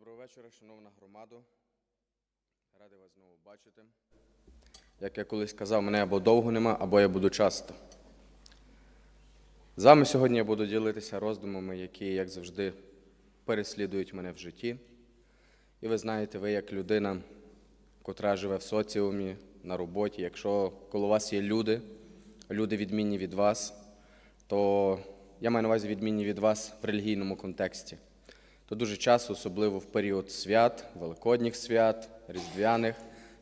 Доброго вечора, шановна громадо. Радий вас знову бачити. Як я колись казав, мене або довго нема, або я буду часто. З вами сьогодні я буду ділитися роздумами, які, як завжди, переслідують мене в житті. І ви знаєте, ви як людина, котра живе в соціумі, на роботі, якщо коло вас є люди, люди відмінні від вас, то я маю на увазі відмінні від вас в релігійному контексті. То дуже часто, особливо в період свят, великодніх свят, різдвяних,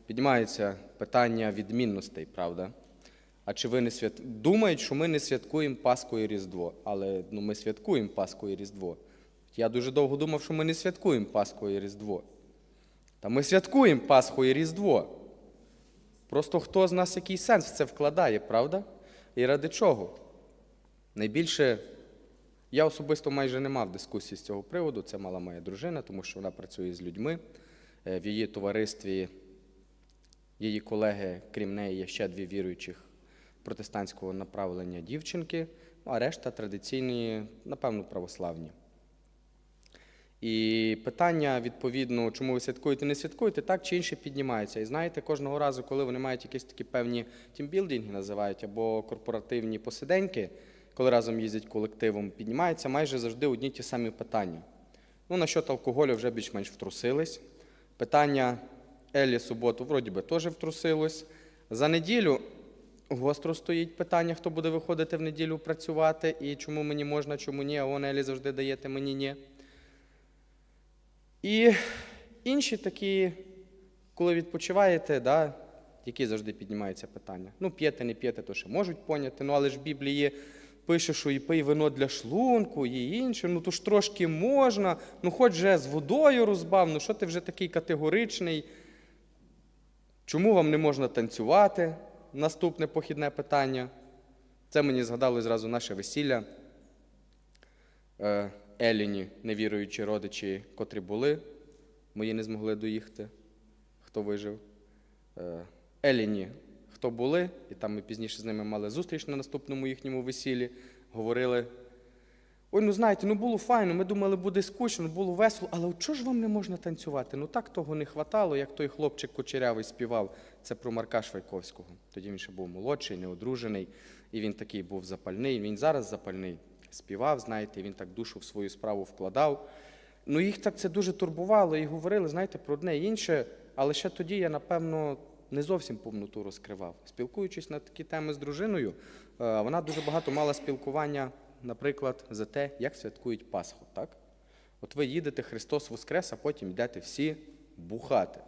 піднімаються питання відмінностей, правда? А чи ви не свят... Думають, що ми не святкуємо Пасху і Різдво, але ну, ми святкуємо Пасху і Різдво. Я дуже довго думав, що ми не святкуємо Пасху і Різдво. Та ми святкуємо Пасху і Різдво. Просто хто з нас який сенс в це вкладає, правда? І ради чого? Найбільше я особисто майже не мав дискусії з цього приводу. Це мала моя дружина, тому що вона працює з людьми. Е, В її товаристві її колеги, крім неї, є ще дві віруючих протестантського направлення дівчинки, а решта традиційні, напевно, православні. І питання, відповідно, чому ви святкуєте, не святкуєте, так чи інше піднімається. І знаєте, кожного разу, коли вони мають якісь такі певні тімбілдинги, називають, або корпоративні посиденьки, коли разом їздять колективом, піднімаються майже завжди одні ті самі питання. Ну, насчет алкоголю вже більш-менш втрусились. Питання Елі суботу, вроді би, теж втрусилось. За неділю гостро стоїть питання, хто буде виходити в неділю працювати, і чому мені можна, чому ні, а вон Елі завжди даєте, мені ні. І інші такі, коли відпочиваєте, да, які завжди піднімаються питання. Ну, п'єте, не п'єте, то ще можуть поняти, ну але ж в Біблії пише, що і пий вино для шлунку, і інше, ну то ж трошки можна, ну хоч же з водою розбав, ну що ти вже такий категоричний? Чому вам не можна танцювати? Наступне похідне питання. Це мені згадало зразу наше весілля. Е, Еліні, невіруючі родичі, котрі були, мої не змогли доїхати, хто вижив. Е, Еліні, хто були, і там ми пізніше з ними мали зустріч на наступному їхньому весіллі, говорили. Ой, ну знаєте, ну було файно, ми думали, буде скучно, було весело, але от чого ж вам не можна танцювати? Ну так того не хватало, як той хлопчик кучерявий співав. Це про Марка Швайковського. Тоді він ще був молодший, неодружений, і він такий був запальний. Він зараз запальний. Співав, знаєте, він так душу в свою справу вкладав. Ну, їх так це дуже турбувало і говорили, знаєте, про одне і інше, але ще тоді я, напевно, не зовсім повноту розкривав. Спілкуючись на такі теми з дружиною, е, вона дуже багато мала спілкування, наприклад, за те, як святкують Пасху. Так? От ви їдете, Христос Воскрес, а потім йдете всі бухати.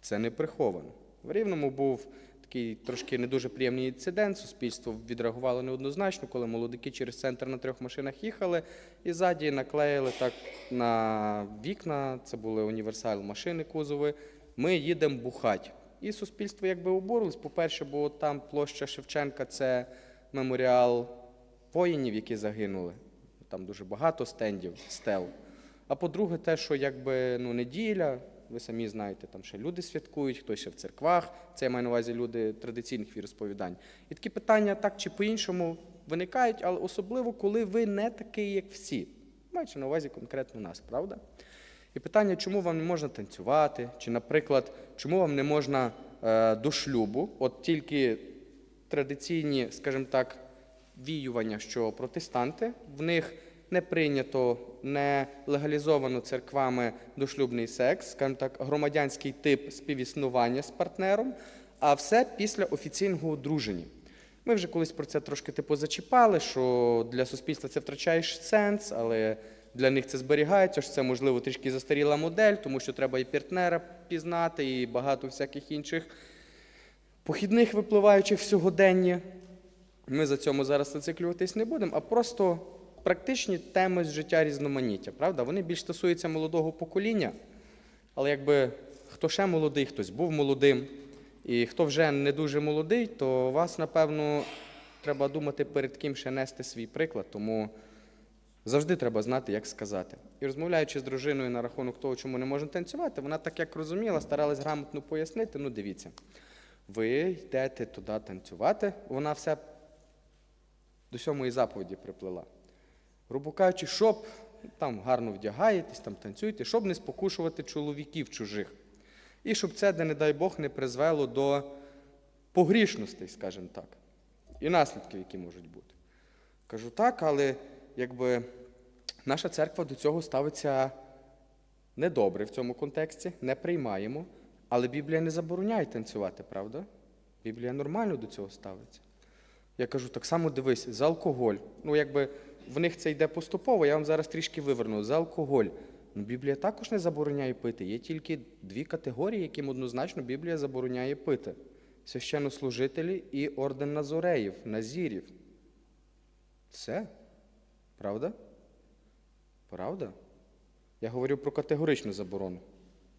Це не приховано. В Рівному був такий трошки не дуже приємний інцидент. Суспільство відреагувало неоднозначно, коли молодики через центр на трьох машинах їхали і ззаді наклеїли так на вікна. Це були універсал машини кузови. Ми їдемо бухать. І суспільство якби обурилось. По-перше, бо там площа Шевченка це меморіал воїнів, які загинули. Там дуже багато стендів, стел. А по-друге, те, що якби ну, неділя, ви самі знаєте, там ще люди святкують, хтось ще в церквах, це я маю на увазі люди традиційних віросповідань. І такі питання так чи по-іншому виникають, але особливо, коли ви не такий, як всі. Маючи на увазі конкретно нас, правда? І питання, чому вам не можна танцювати, чи, наприклад, чому вам не можна е, до шлюбу, от тільки традиційні, скажімо так, віювання, що протестанти, в них не прийнято, не легалізовано церквами дошлюбний секс, скажімо так, громадянський тип співіснування з партнером, а все після офіційного одруження. Ми вже колись про це трошки типу зачіпали, що для суспільства це втрачає сенс, але для них це зберігається, що це можливо трішки застаріла модель, тому що треба і партнера пізнати, і багато всяких інших похідних випливаючих в сьогодення. Ми за цьому зараз зациклюватись не будемо, а просто практичні теми з життя різноманіття. Правда? Вони більш стосуються молодого покоління, але якби хто ще молодий, хтось був молодим, і хто вже не дуже молодий, то вас, напевно, треба думати, перед ким ще нести свій приклад. Тому завжди треба знати, як сказати. І розмовляючи з дружиною на рахунок того, чому не можна танцювати, вона так як розуміла, старалась грамотно пояснити. Ну, дивіться, ви йдете туди танцювати, вона все до сьомої заповіді приплила. Грубо кажучи, щоб там гарно вдягаєтесь, там танцюєте, щоб не спокушувати чоловіків чужих. І щоб це, де, не дай Бог, не призвело до погрішностей, скажімо так, і наслідків, які можуть бути. Кажу так, але якби наша церква до цього ставиться недобре в цьому контексті, не приймаємо, але Біблія не забороняє танцювати, правда? Біблія нормально до цього ставиться. Я кажу, так само дивись, за алкоголь. Ну, якби в них це йде поступово, я вам зараз трішки виверну. За алкоголь. Ну, Біблія також не забороняє пити. Є тільки дві категорії, яким однозначно Біблія забороняє пити: священнослужителі і орден Назореїв, Назірів. Все. Правда? Правда? Я говорю про категоричну заборону.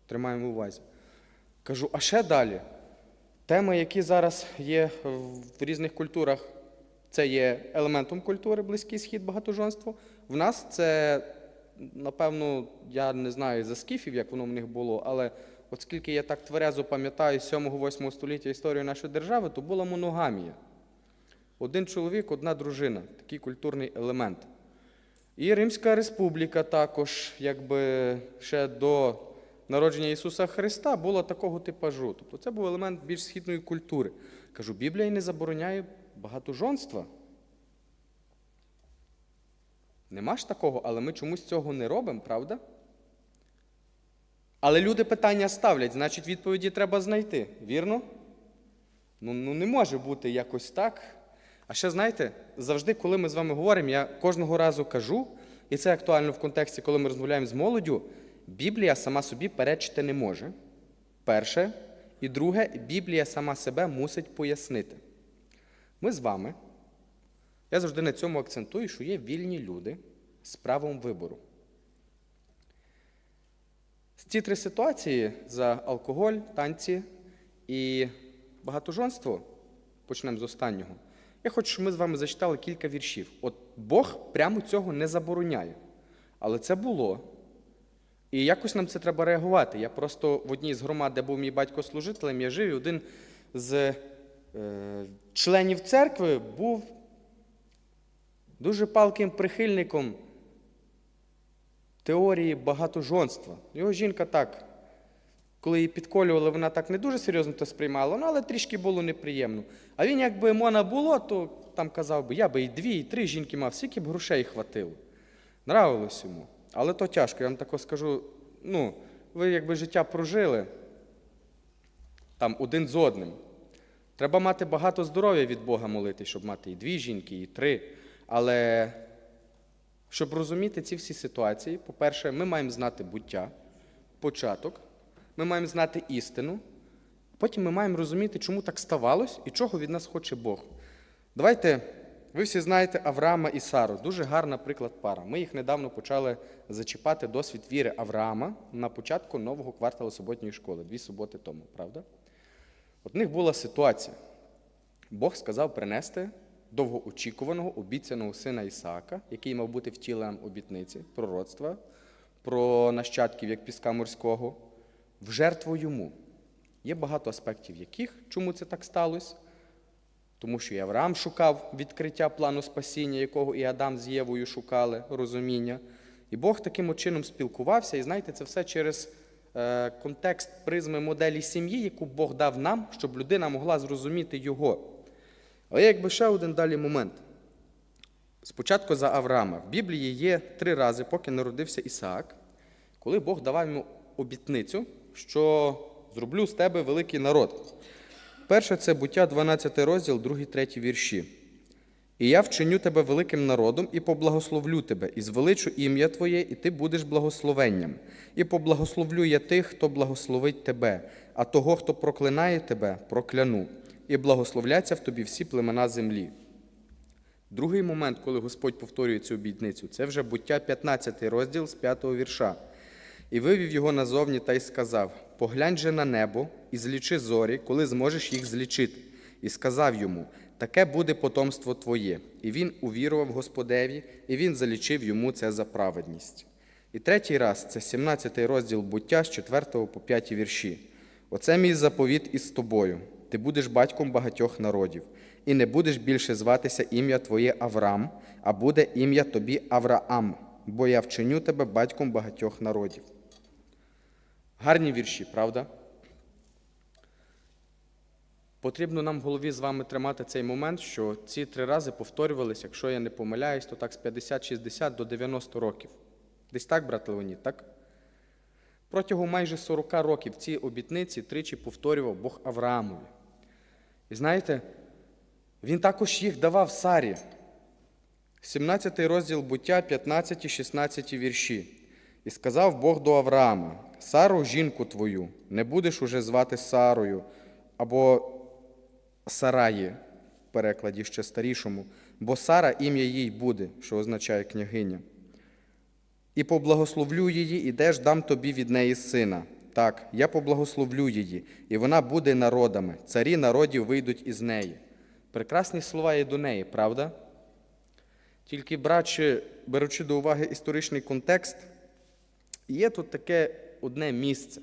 Тримаємо увазі. Кажу, а ще далі. Теми, які зараз є в різних культурах, це є елементом культури Близький Схід, багатожонство. В нас це, напевно, я не знаю за скіфів, як воно в них було, але оскільки я так тверезо пам'ятаю 7-8 століття історію нашої держави, то була моногамія. Один чоловік, одна дружина, такий культурний елемент. І Римська республіка також, якби ще до народження Ісуса Христа, була такого типажу. Тобто це був елемент більш східної культури. Кажу, Біблія не забороняє багатожонства. Нема ж такого, але ми чомусь цього не робимо, правда? Але люди питання ставлять, значить, відповіді треба знайти. Вірно? Ну, ну не може бути якось так. А ще знаєте, завжди, коли ми з вами говоримо, я кожного разу кажу, і це актуально в контексті, коли ми розмовляємо з молоддю, Біблія сама собі перечити не може. Перше. І друге, Біблія сама себе мусить пояснити. Ми з вами, я завжди на цьому акцентую, що є вільні люди з правом вибору. Ці три ситуації за алкоголь, танці і багатожонство, почнемо з останнього. Я хочу, щоб ми з вами зачитали кілька віршів. От Бог прямо цього не забороняє. Але це було. І якось нам це треба реагувати. Я просто в одній з громад, де був мій батько служителем, я жив, і один з е, членів церкви був дуже палким прихильником теорії багатожонства. Його жінка так, коли її підколювали, вона так не дуже серйозно це сприймала, ну, але трішки було неприємно. А він, якби мона було, то там казав би, я би і дві, і три жінки мав, скільки б грошей хватило. Нравилось йому. Але то тяжко, я вам тако скажу, ну, ви якби життя прожили там один з одним. Треба мати багато здоров'я від Бога молити, щоб мати і дві жінки, і три. Але щоб розуміти ці всі ситуації, по-перше, ми маємо знати буття, початок, ми маємо знати істину, потім ми маємо розуміти, чому так ставалось і чого від нас хоче Бог. Давайте, ви всі знаєте Авраама і Сару. Дуже гарна приклад пара. Ми їх недавно почали зачіпати досвід віри Авраама на початку нового кварталу суботньої школи, дві суботи тому, правда? От в них була ситуація. Бог сказав принести довгоочікуваного обіцяного сина Ісаака, який мав бути втіленням обітниці, пророцтва, про нащадків як піска морського, в жертву йому. Є багато аспектів, яких чому це так сталося. Тому що і Авраам шукав відкриття плану спасіння, якого і Адам з Євою шукали розуміння. І Бог таким чином спілкувався, і знаєте, це все через е, контекст призми моделі сім'ї, яку Бог дав нам, щоб людина могла зрозуміти його. Але якби ще один далі момент. Спочатку за Авраама. В Біблії є три рази, поки народився Ісаак, коли Бог давав йому обітницю, що зроблю з тебе великий народ. Перше це буття 12 розділ, 2, 3 вірші. І я вчиню тебе великим народом, і поблагословлю тебе, і звеличу ім'я Твоє, і ти будеш благословенням. І поблагословлю я тих, хто благословить тебе, а того, хто проклинає тебе, прокляну, і благословляться в тобі всі племена землі. Другий момент, коли Господь повторює цю обітницю, це вже буття 15 розділ з 5 вірша. І вивів його назовні та й сказав: Поглянь же на небо і злічи зорі, коли зможеш їх злічити. І сказав йому: Таке буде потомство твоє. І він увірував Господеві, і він залічив йому це за праведність. І третій раз це 17 розділ буття з 4 по 5 вірші. Оце мій заповіт із тобою. Ти будеш батьком багатьох народів, і не будеш більше зватися ім'я твоє Авраам, а буде ім'я тобі Авраам, бо я вчиню тебе батьком багатьох народів. Гарні вірші, правда? Потрібно нам в голові з вами тримати цей момент, що ці три рази повторювалися, якщо я не помиляюсь, то так з 50-60 до 90 років. Десь так, брат Леонід, так? Протягом майже 40 років ці обітниці тричі повторював Бог Авраамові. І знаєте, він також їх давав Сарі. 17 розділ буття, 15-16 вірші. І сказав Бог до Авраама: Сару, жінку твою, не будеш уже звати Сарою, або Сараї, в перекладі ще старішому, бо Сара ім'я їй буде, що означає княгиня. І поблагословлю її, і де ж дам тобі від неї сина. Так, я поблагословлю її, і вона буде народами. Царі народів вийдуть із неї. Прекрасні слова є до неї, правда? Тільки, братче, беручи до уваги історичний контекст, є тут таке одне місце.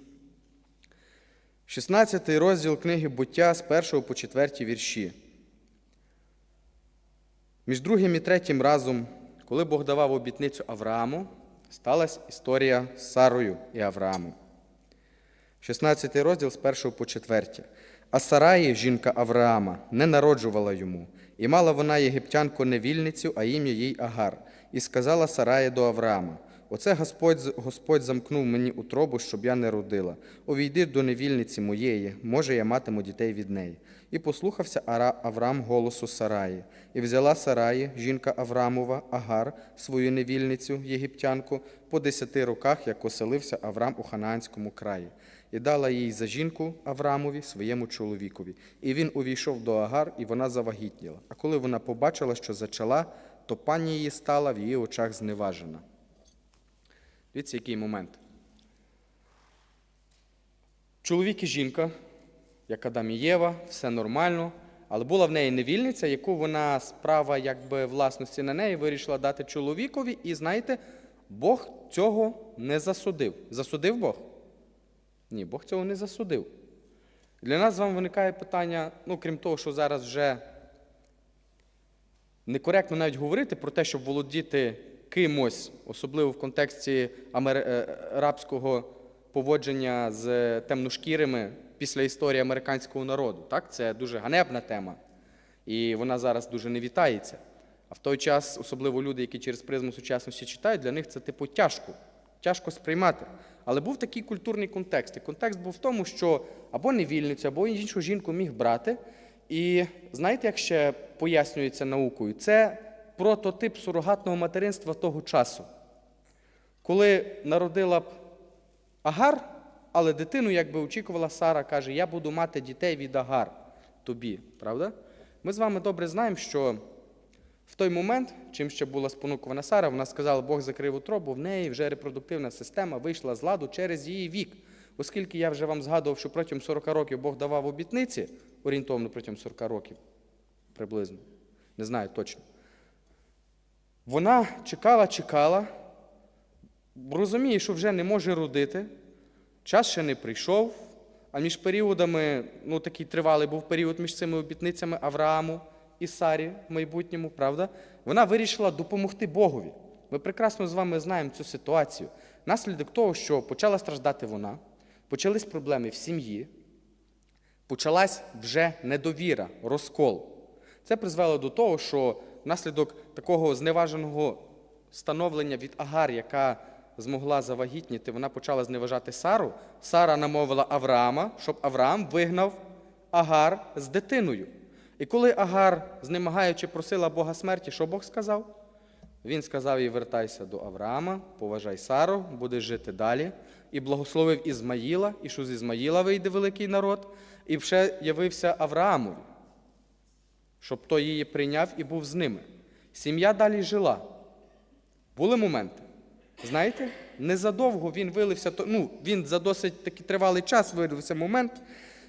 16 розділ книги буття з 1 по 4 вірші. Між другим і третім разом, коли Бог давав обітницю Аврааму, сталася історія з Сарою і Авраамом. 16 розділ з 1 по 4. А Сараї, жінка Авраама, не народжувала йому, і мала вона єгиптянку невільницю, а ім'я їй Агар. І сказала Сарая до Авраама: Оце Господь, Господь замкнув мені утробу, щоб я не родила. Увійди до невільниці моєї, може, я матиму дітей від неї. І послухався Авраам голосу Сараї, і взяла Сараї, жінка Аврамова, Агар, свою невільницю, єгиптянку, по десяти роках, як оселився Авраам у Ханаанському краї, і дала їй за жінку Аврамові, своєму чоловікові. І він увійшов до Агар, і вона завагітніла. А коли вона побачила, що зачала, то пані її стала в її очах зневажена. Дивіться, який момент. Чоловік і жінка, як Адам і Єва, все нормально, але була в неї невільниця, яку вона справа якби власності на неї вирішила дати чоловікові, і знаєте, Бог цього не засудив. Засудив Бог? Ні, Бог цього не засудив. Для нас з вами виникає питання, ну, крім того, що зараз вже некоректно навіть говорити про те, щоб володіти кимось, особливо в контексті амер... е, арабського поводження з темношкірими після історії американського народу. Так? Це дуже ганебна тема. І вона зараз дуже не вітається. А в той час, особливо люди, які через призму сучасності читають, для них це типу тяжко, тяжко сприймати. Але був такий культурний контекст. І контекст був в тому, що або невільницю, або іншу жінку міг брати. І знаєте, як ще пояснюється наукою? Це прототип сурогатного материнства того часу. Коли народила б Агар, але дитину, якби очікувала Сара, каже: Я буду мати дітей від Агар тобі. Правда? Ми з вами добре знаємо, що в той момент, чим ще була спонукувана Сара, вона сказала, Бог закрив утробу, в неї вже репродуктивна система вийшла з ладу через її вік. Оскільки я вже вам згадував, що протягом 40 років Бог давав обітниці, орієнтовно протягом 40 років, приблизно, не знаю точно. Вона чекала, чекала, розуміє, що вже не може родити, час ще не прийшов, а між періодами, ну такий тривалий був період між цими обітницями Аврааму і Сарі в майбутньому, правда? Вона вирішила допомогти Богові. Ми прекрасно з вами знаємо цю ситуацію. Наслідок того, що почала страждати вона, почались проблеми в сім'ї, почалась вже недовіра, розкол. Це призвело до того, що внаслідок такого зневаженого становлення від Агар, яка змогла завагітніти, вона почала зневажати Сару. Сара намовила Авраама, щоб Авраам вигнав Агар з дитиною. І коли Агар, знемагаючи, просила Бога смерті, що Бог сказав? Він сказав їй: вертайся до Авраама, поважай Сару, будеш жити далі. І благословив Ізмаїла, і що з Ізмаїла вийде великий народ, і вже явився Авраамові, щоб той її прийняв і був з ними. Сім'я далі жила. Були моменти. Знаєте, незадовго він вилився, ну, він за досить такий тривалий час вилився момент.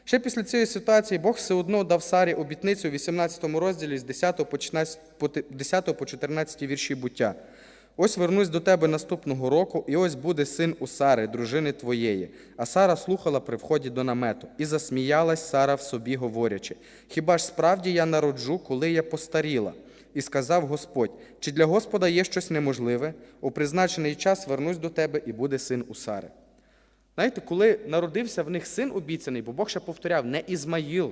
Ще після цієї ситуації Бог все одно дав Сарі обітницю у 18 розділі з 10 по 14 10 по 14 вірші буття. Ось вернусь до тебе наступного року, і ось буде син у Сари, дружини твоєї. А Сара слухала при вході до намету, і засміялась Сара в собі, говорячи: Хіба ж справді я народжу, коли я постаріла? І сказав Господь: чи для Господа є щось неможливе? У призначений час вернусь до тебе, і буде син у Сари. Знаєте, коли народився в них син обіцяний, бо Бог ще повторяв, не Ізмаїл,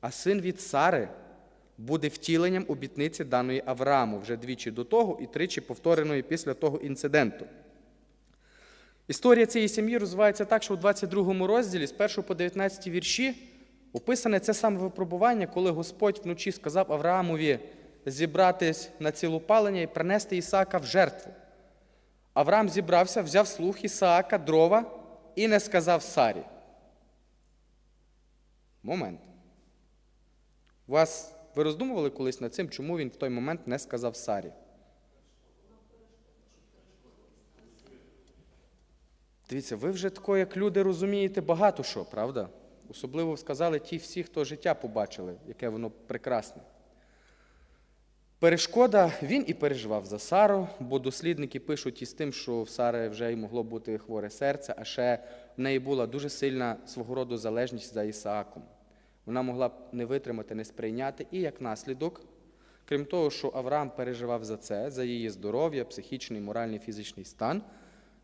а син від Сари буде втіленням обітниці даної Аврааму вже двічі до того і тричі повтореної після того інциденту. Історія цієї сім'ї розвивається так, що у 22 розділі з 1 по 19 вірші описане це саме випробування, коли Господь вночі сказав Авраамові зібратись на цілопалення і принести Ісаака в жертву. Авраам зібрався, взяв слух Ісаака, дрова і не сказав Сарі. Момент. У Вас ви роздумували колись над цим, чому він в той момент не сказав Сарі? Дивіться, ви вже тако, як люди розумієте багато що, правда? Особливо сказали ті всі, хто життя побачили, яке воно прекрасне. Перешкода він і переживав за Сару, бо дослідники пишуть із тим, що в Сари вже й могло бути хворе серце, а ще в неї була дуже сильна свого роду залежність за Ісааком. Вона могла б не витримати, не сприйняти, і як наслідок, крім того, що Авраам переживав за це, за її здоров'я, психічний, моральний, фізичний стан,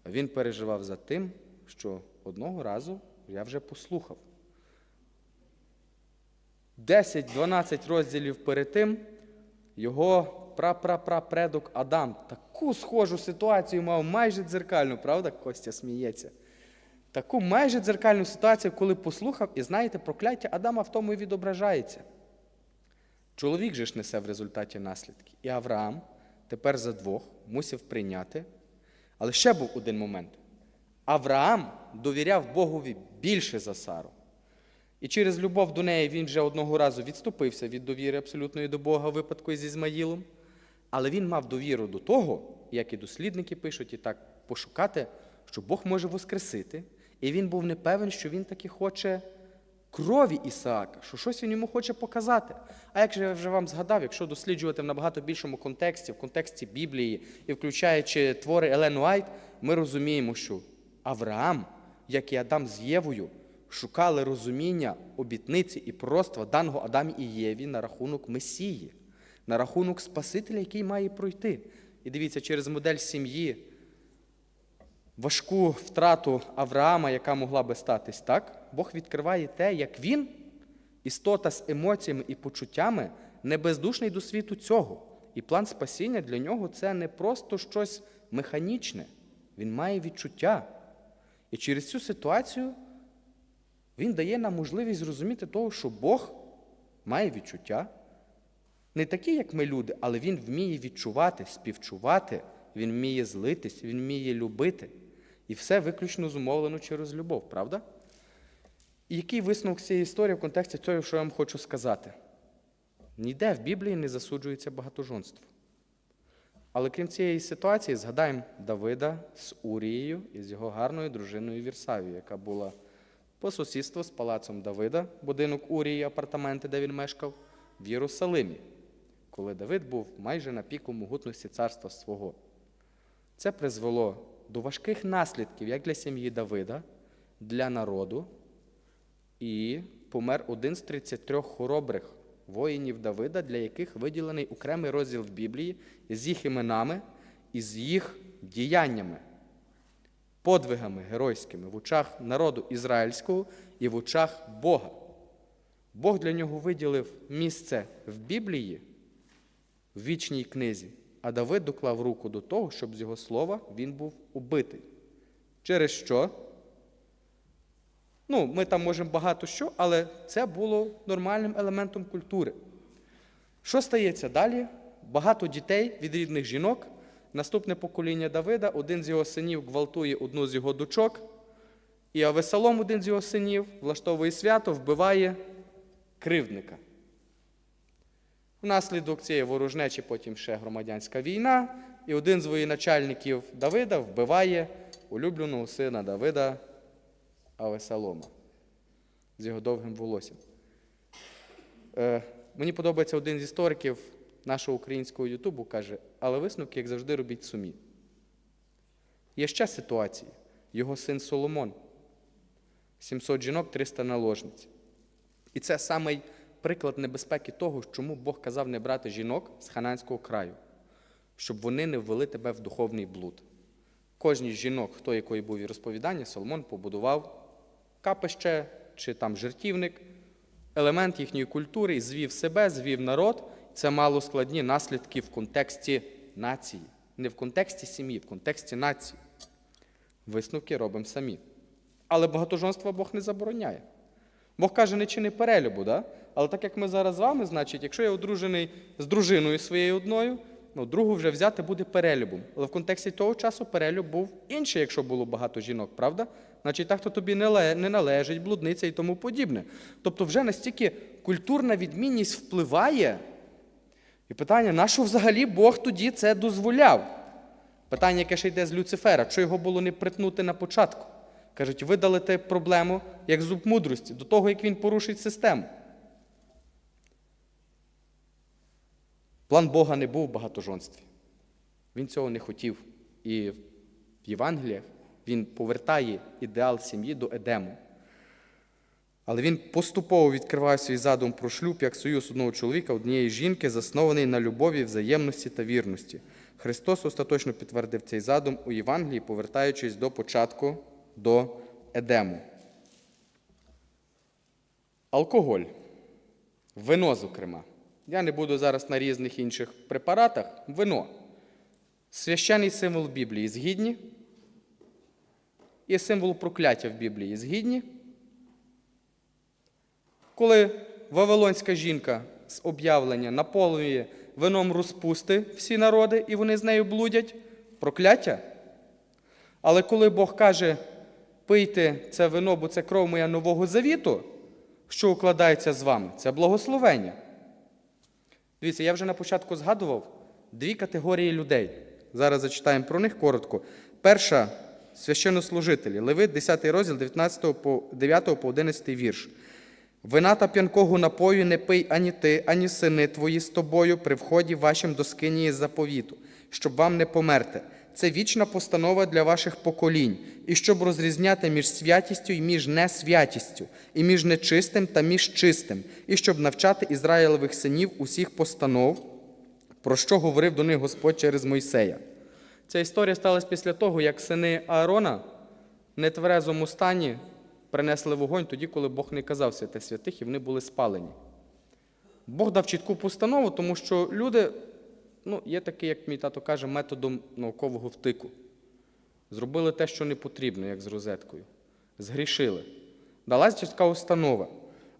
він переживав за тим, що одного разу я вже послухав. 10-12 розділів перед тим його прапрапрапредок Адам таку схожу ситуацію мав майже дзеркальну, правда? Костя сміється. Таку майже дзеркальну ситуацію, коли послухав, і знаєте, прокляття Адама в тому і відображається. Чоловік же ж несе в результаті наслідки. І Авраам тепер за двох мусив прийняти. Але ще був один момент. Авраам довіряв Богові більше за Сару. І через любов до неї він вже одного разу відступився від довіри абсолютної до Бога в випадку з Ізмаїлом. Але він мав довіру до того, як і дослідники пишуть, і так пошукати, що Бог може воскресити. І він був не певен, що він таки хоче крові Ісаака, що щось він йому хоче показати. А як же я вже вам згадав, якщо досліджувати в набагато більшому контексті, в контексті Біблії і включаючи твори Елен Уайт, ми розуміємо, що Авраам, як і Адам з Євою, шукали розуміння обітниці і пророцтва даного Адамі і Єві на рахунок Месії, на рахунок Спасителя, який має пройти. І дивіться, через модель сім'ї, важку втрату Авраама, яка могла би статись так, Бог відкриває те, як він, істота з емоціями і почуттями, не бездушний до світу цього. І план спасіння для нього це не просто щось механічне, він має відчуття. І через цю ситуацію він дає нам можливість зрозуміти того, що Бог має відчуття. Не такі, як ми люди, але Він вміє відчувати, співчувати, Він вміє злитись, Він вміє любити. І все виключно зумовлено через любов, правда? І який висновок цієї історії в контексті цього, що я вам хочу сказати? Ніде в Біблії не засуджується багатожонство. Але крім цієї ситуації, згадаємо Давида з Урією і з його гарною дружиною Вірсавією, яка була по сусідству з палацом Давида, будинок Урії, апартаменти, де він мешкав, в Єрусалимі, коли Давид був майже на піку могутності царства свого. Це призвело до важких наслідків як для сім'ї Давида, для народу, і помер один з 33 хоробрих воїнів Давида, для яких виділений окремий розділ в Біблії з їх іменами і з їх діяннями, подвигами геройськими в очах народу ізраїльського і в очах Бога. Бог для нього виділив місце в Біблії, в вічній книзі, а Давид доклав руку до того, щоб з його слова він був убитий. Через що? Ну, ми там можемо багато що, але це було нормальним елементом культури. Що стається далі? Багато дітей від рідних жінок. Наступне покоління Давида, один з його синів гвалтує одну з його дочок, і Авесалом, один з його синів, влаштовує свято, вбиває кривдника. Внаслідок цієї ворожнечі потім ще громадянська війна, і один з воєначальників Давида вбиває улюбленого сина Давида Авесалома з його довгим волоссям. Е, мені подобається один з істориків нашого українського Ютубу, каже, але висновки, як завжди, робіть сумі. Є ще ситуації. Його син Соломон. 700 жінок, 300 наложниць. І це самий приклад небезпеки того, чому Бог казав не брати жінок з хананського краю, щоб вони не ввели тебе в духовний блуд. Кожній з жінок, хто якої був і розповідання, Соломон побудував капище чи там жертівник, елемент їхньої культури, звів себе, звів народ. Це мало складні наслідки в контексті нації. Не в контексті сім'ї, в контексті нації. Висновки робимо самі. Але багатожонство Бог не забороняє. Бог каже, не чини перелюбу, да? Але так як ми зараз з вами, значить, якщо я одружений з дружиною своєю одною, ну, другу вже взяти буде перелюбом. Але в контексті того часу перелюб був інший, якщо було багато жінок, правда? Значить, так, хто тобі не належить, блудниця і тому подібне. Тобто, вже настільки культурна відмінність впливає. І питання, на що взагалі Бог тоді це дозволяв? Питання, яке ще йде з Люцифера, що його було не притнути на початку? Кажуть, видалити проблему як зуб мудрості, до того, як він порушить систему. План Бога не був в багатожонстві. Він цього не хотів. І в Євангеліях він повертає ідеал сім'ї до Едему. Але він поступово відкриває свій задум про шлюб як союз одного чоловіка, однієї жінки, заснований на любові, взаємності та вірності. Христос остаточно підтвердив цей задум у Євангелії, повертаючись до початку до Едему. Алкоголь, вино, зокрема. Я не буду зараз на різних інших препаратах. Вино. Священний символ Біблії згідні. І символ прокляття в Біблії згідні. Коли вавилонська жінка з об'явлення наповнює вином розпусти всі народи, і вони з нею блудять, прокляття. Але коли Бог каже, пийте це вино, бо це кров моя нового завіту, що укладається з вами, це благословення. Дивіться, я вже на початку згадував дві категорії людей. Зараз зачитаємо про них коротко. Перша священнослужителі, Левит, 10 розділ, 19 по 9 по 11 вірш. Вина та п'янкого напою не пий ані ти, ані сини твої з тобою при вході вашим до скинії заповіту, щоб вам не померти. Це вічна постанова для ваших поколінь, і щоб розрізняти між святістю і між несвятістю, і між нечистим та між чистим, і щоб навчати Ізраїлевих синів усіх постанов, про що говорив до них Господь через Мойсея. Ця історія сталася після того, як сини Аарона в нетверезому стані принесли вогонь тоді, коли Бог не казав святе святих, і вони були спалені. Бог дав чітку постанову, тому що люди, ну, є такий, як мій тато каже, методом наукового втику. Зробили те, що не потрібно, як з розеткою. Згрішили. Далась чітка установа.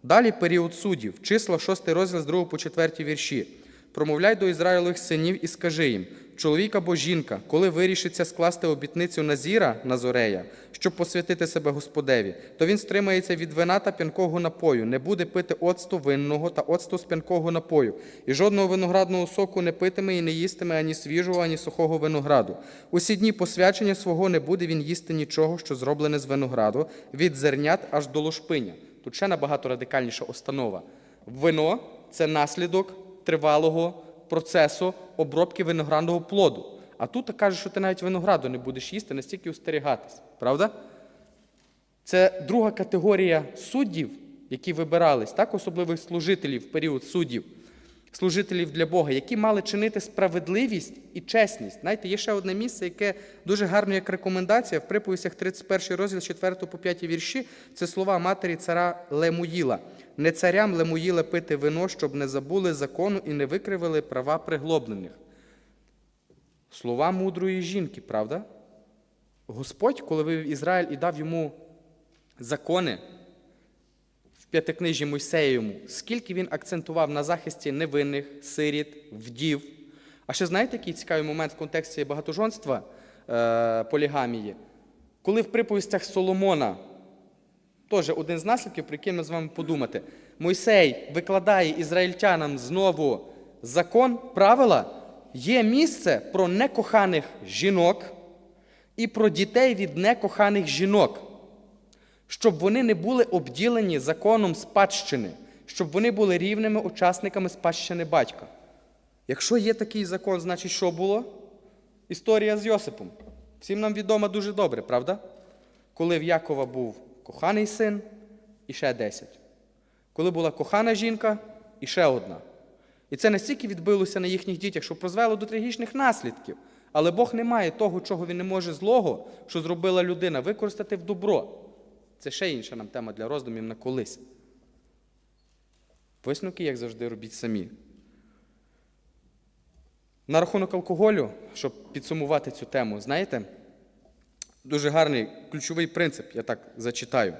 Далі період суддів, числа 6 розділ з 2 по 4 вірші. Промовляй до Ізраїлевих синів і скажи їм: чоловік або жінка, коли вирішиться скласти обітницю Назіра Назорея, щоб посвятити себе Господеві, то він стримається від вина та п'янкого напою, не буде пити оцту винного та оцту з п'янкого напою, і жодного виноградного соку не питиме і не їстиме ані свіжого, ані сухого винограду. Усі дні посвячення свого не буде він їсти нічого, що зроблене з винограду, від зернят аж до лошпиня. Тут ще набагато радикальніша установа. Вино це наслідок тривалого процесу обробки виноградного плоду. А тут каже, що ти навіть винограду не будеш їсти, настільки остерігатись. Правда? Це друга категорія суддів, які вибирались, так, особливих служителів в період суддів, служителів для Бога, які мали чинити справедливість і чесність. Знаєте, є ще одне місце, яке дуже гарно як рекомендація в приповістях 31 розділ 4 по 5 вірші. Це слова матері цара Лемуїла. Не царям Лемуїла пити вино, щоб не забули закону і не викривили права приглоблених. Слова мудрої жінки, правда? Господь, коли вивів Ізраїль і дав йому закони п'ятикнижі Мойсеєвому, скільки він акцентував на захисті невинних, сиріт, вдів. А ще знаєте, який цікавий момент в контексті багатожонства е, полігамії? Коли в приповістях Соломона, теж один з наслідків, про який ми з вами подумати, Мойсей викладає ізраїльтянам знову закон, правила, є місце про некоханих жінок і про дітей від некоханих жінок щоб вони не були обділені законом спадщини, щоб вони були рівними учасниками спадщини батька. Якщо є такий закон, значить що було? Історія з Йосипом. Всім нам відома дуже добре, правда? Коли в Якова був коханий син і ще десять. Коли була кохана жінка, і ще одна. І це настільки відбилося на їхніх дітях, що призвело до трагічних наслідків. Але Бог не має того, чого він не може злого, що зробила людина, використати в добро. Це ще інша нам тема для роздумів на колись. Висновки, як завжди, робіть самі. На рахунок алкоголю, щоб підсумувати цю тему, знаєте, дуже гарний ключовий принцип, я так зачитаю.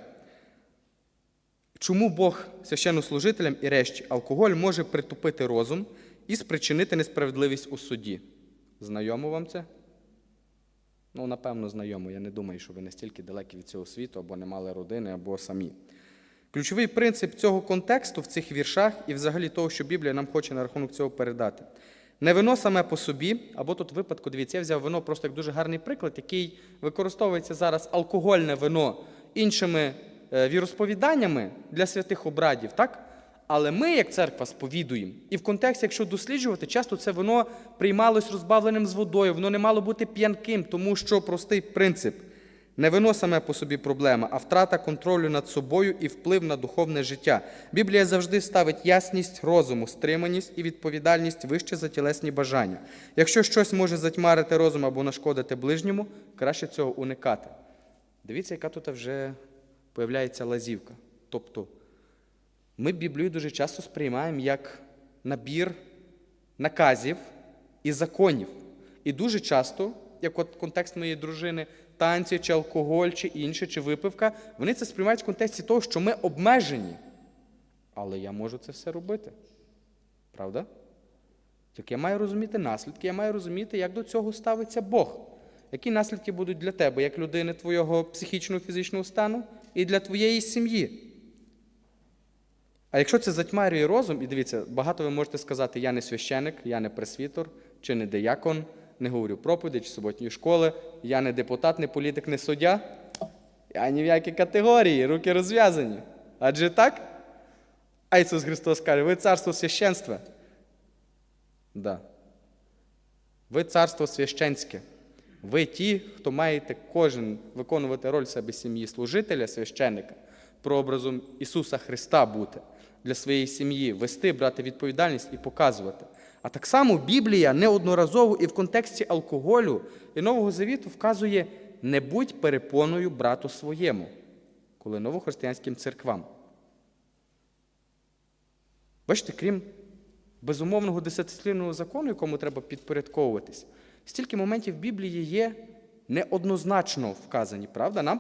Чому Бог священнослужителям і решті алкоголь може притупити розум і спричинити несправедливість у суді? Знайомо вам це? Ну, напевно, знайомо. Я не думаю, що ви настільки далекі від цього світу, або не мали родини, або самі. Ключовий принцип цього контексту в цих віршах і взагалі того, що Біблія нам хоче на рахунок цього передати. Не вино саме по собі, або тут випадку, дивіться, я взяв вино просто як дуже гарний приклад, який використовується зараз алкогольне вино іншими е, віросповіданнями для святих обрадів, так? Але ми, як церква, сповідуємо. І в контексті, якщо досліджувати, часто це вино приймалось розбавленим з водою, воно не мало бути п'янким, тому що простий принцип. Не вино саме по собі проблема, а втрата контролю над собою і вплив на духовне життя. Біблія завжди ставить ясність розуму, стриманість і відповідальність вище за тілесні бажання. Якщо щось може затьмарити розум або нашкодити ближньому, краще цього уникати. Дивіться, яка тут вже появляється лазівка. Тобто ми Біблію дуже часто сприймаємо як набір наказів і законів. І дуже часто, як от контекст моєї дружини, танці, чи алкоголь, чи інше, чи випивка, вони це сприймають в контексті того, що ми обмежені. Але я можу це все робити. Правда? Тільки я маю розуміти наслідки, я маю розуміти, як до цього ставиться Бог. Які наслідки будуть для тебе, як людини твого психічного фізичного стану, і для твоєї сім'ї. А якщо це затьмарює розум, і дивіться, багато ви можете сказати, я не священик, я не пресвітор, чи не диякон, не говорю проповіді чи суботньої школи, я не депутат, не політик, не суддя. Я ні в якій категорії, руки розв'язані. Адже так? А Ісус Христос каже, ви царство священства. Да. Ви царство священське. Ви ті, хто маєте кожен виконувати роль себе сім'ї служителя, священника, прообразом Ісуса Христа бути для своєї сім'ї, вести, брати відповідальність і показувати. А так само Біблія неодноразово і в контексті алкоголю і Нового Завіту вказує не будь перепоною брату своєму, коли новохристиянським церквам. Бачите, крім безумовного десятислівного закону, якому треба підпорядковуватись, стільки моментів Біблії є неоднозначно вказані, правда? Нам